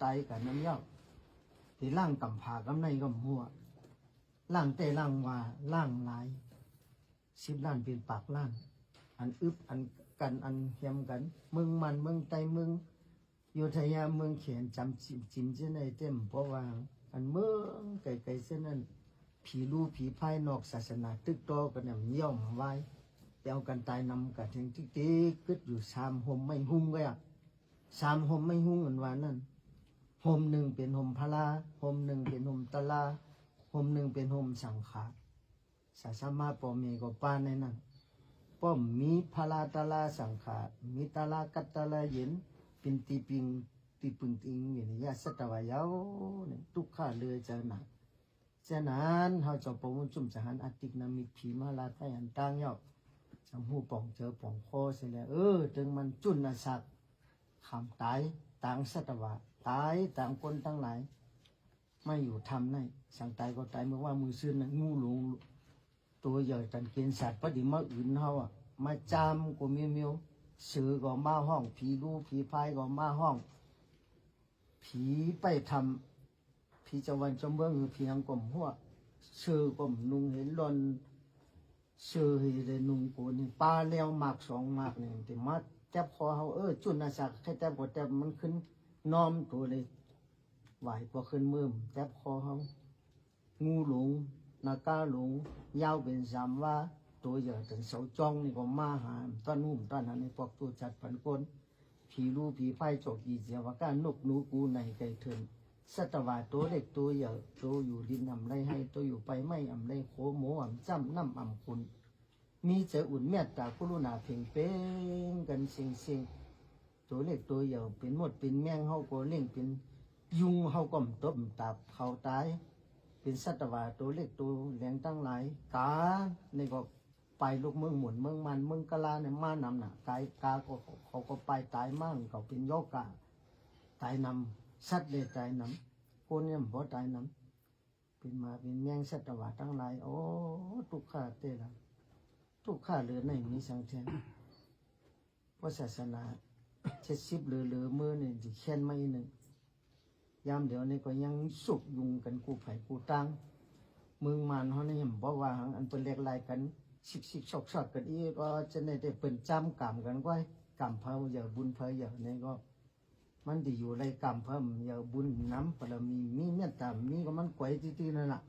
ไตกับน้ำเย้าที่ล่างกำผากำในกำหัวล่างเตล่างว่าล่างหลายสิบล้านเป็นปากล้าน อันอึบอันกันอันเฮียมกัน มึงมันมึงไตมึงโยธยาเมืองเขียนจำจิมจิมเช่นในเต็มเพราะว่าอันเมืองไกลๆเส้นนั้นผีรูผีภายนอกศาสนาตึกโตกันเนี่ยย่อมไว้เดียวกันตายนำกันถึงที่ตีกึดอยู่สามหมไม่หุ้งก็อะสามหมไม่หุ้งอันว่านั่น หมหนึ่งเป็นหมพลาหมหนึ่งเป็นหมตะลาหมหนึ่งเป็นหมสังขารศาสมาปอมีก็ป้าในนั้นป้อมมีพลาตะลาสังขารมีตะลากัตตะลาเย็นเป็นตีปิงตีปึงติงอย่างนี้ยาสตวายาวเนี่ยทุกข้าเลยเจอหนักฉะนั้นเขาจะปมุจุ่มจะหันอติกนามิผีมาลาไทยันตั้งเยาจำหูป่องเจอป่องโคเสียแล้วเออถึงมันจุนอาศัก คำตายต่างสัตวะตายต่างคนทั้งหลาย ไม่อยู่ทำในสังตายก็ตายเมื่อว่ามือซื่อนะงูหลงตัวใหญ่ตันเกณฑ์สัตว์ปฏิมาอื่นเขาอะมาจามก็มีมิวเสือก็มาห้อง ผีรู้ผีพายก็มาห้อง ผีไปทำพี่จะวันจำเบื้องพี่ยังกลมหัวเชื่อกลมนุงเห็นรอนเชื่อเห็นเลยนุงกูนี่ปลาเลี้ยวหมากสองหมากนี่แต่มา จับคอเขาเออจุนอาศักแค่จับกดจับมันขึ้นน้อมตัวเลยไหวกว่าขึ้นมือจับคอเขางูหลงนากาหลงยาวเป็นสามว่า ตัวใหญ่ถึงเสาจ้องนี่ก็มาหาต้นหุ่มต้นหันในพวกตัวจัดปันคนผีรูผีไพ่จกยีเสียว่าการนกหนูกูในไก่เถินสัตวาตัวเล็กตัวใหญ่ตัวอยู่ดินอ่ำไรให้ตัวอยู่ไปไม่อ่ำไรโคหมูอ่ำจ้ำน้ำอ่ำคุณ มีใจอุ่นเมตตากรุณาเพ่งเป้งกันเสียงเสียงตัวเล็กตัวใหญ่เป็นหมดเป็นแมงเฮาก็เล่งเป็นยุงเฮาก็มตบตับเขาตาย เป็นสัตว์ว่าตัวเล็กตัวแหลงตั้งหลายกาในก็ไปลูกเมืองหมุนเมืองมันเมืองกะลาเนี่ยมานำหน่ะกายกาก็เขาก็ไปตายมั่งเขาเป็นโยกาตายนำสัตว์เลยตายนำคนเนี่ยบ่ตายนำเป็นมาเป็นแมงสัตว์ว่าทั้งหลายโอ้ทุกข้าเตละ ทุกข้าเหลือในมีสังเทนพราะศาสนาเช็ดชิบเหลือเหลือมือเนี่ยจะเขียนไม่หนึ่งยามเดี๋ยวนี้ก็ยังสุกยุงกันกูไผ่กูตังมืองมันเขาเนี่ยบอกว่าอันเป็นเล็กลายกันชิกชิกชอกชอกกันอีกว่าจะในได้เป็นจำกรรมกันไว้กรรมเพาอย่าบุญเพาอย่านี่ก็ มันจะอยู่ในกรรมเพิ่มอย่าบุญน้ำปรมีมีเมตตามีก็มันไกวตื้อๆนั่นแหละ